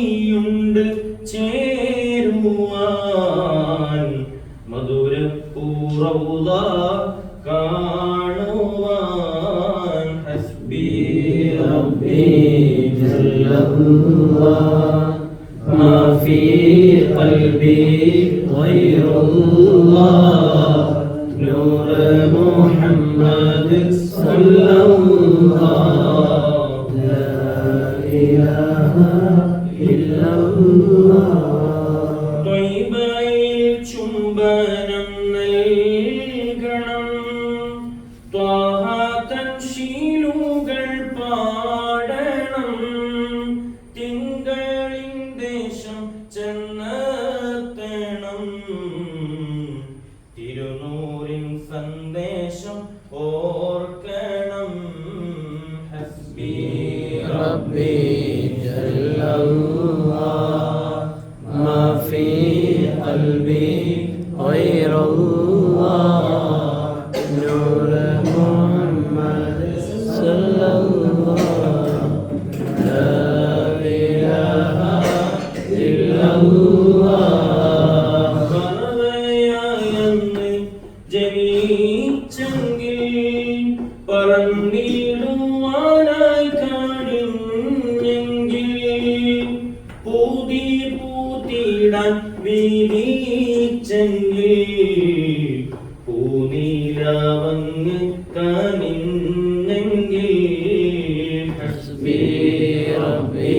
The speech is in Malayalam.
കോതിയുണ്ട് ചേരുവാൻ മധുരപ്പൂറൗള കാണുവാൻ ഹസ്ബി ربي جل الله ما في قلبي غير الله ചുംബനം നൽകണം. ത്വാഹത്തൻ ശീലുകൾ പാടണം. തിങ്കളിൻ ദേശം ചെന്നെത്തണം. തിരുനൂറിൻ സന്ദേശം ഓർക്കണം. ഹസ്ബി റബ്ബി. غير الله نور محمد صلى الله لا إله إلا الله പറവയായെന്ന് ജനിച്ചെങ്കിൽ പറന്നിടുവാനായി പൂതി പൂത്തിടാൻ വിധിച്ചെങ്കിൽ പൂനീലവങ്ങ് കനിന്നെങ്കിൽ റബ്ബേ.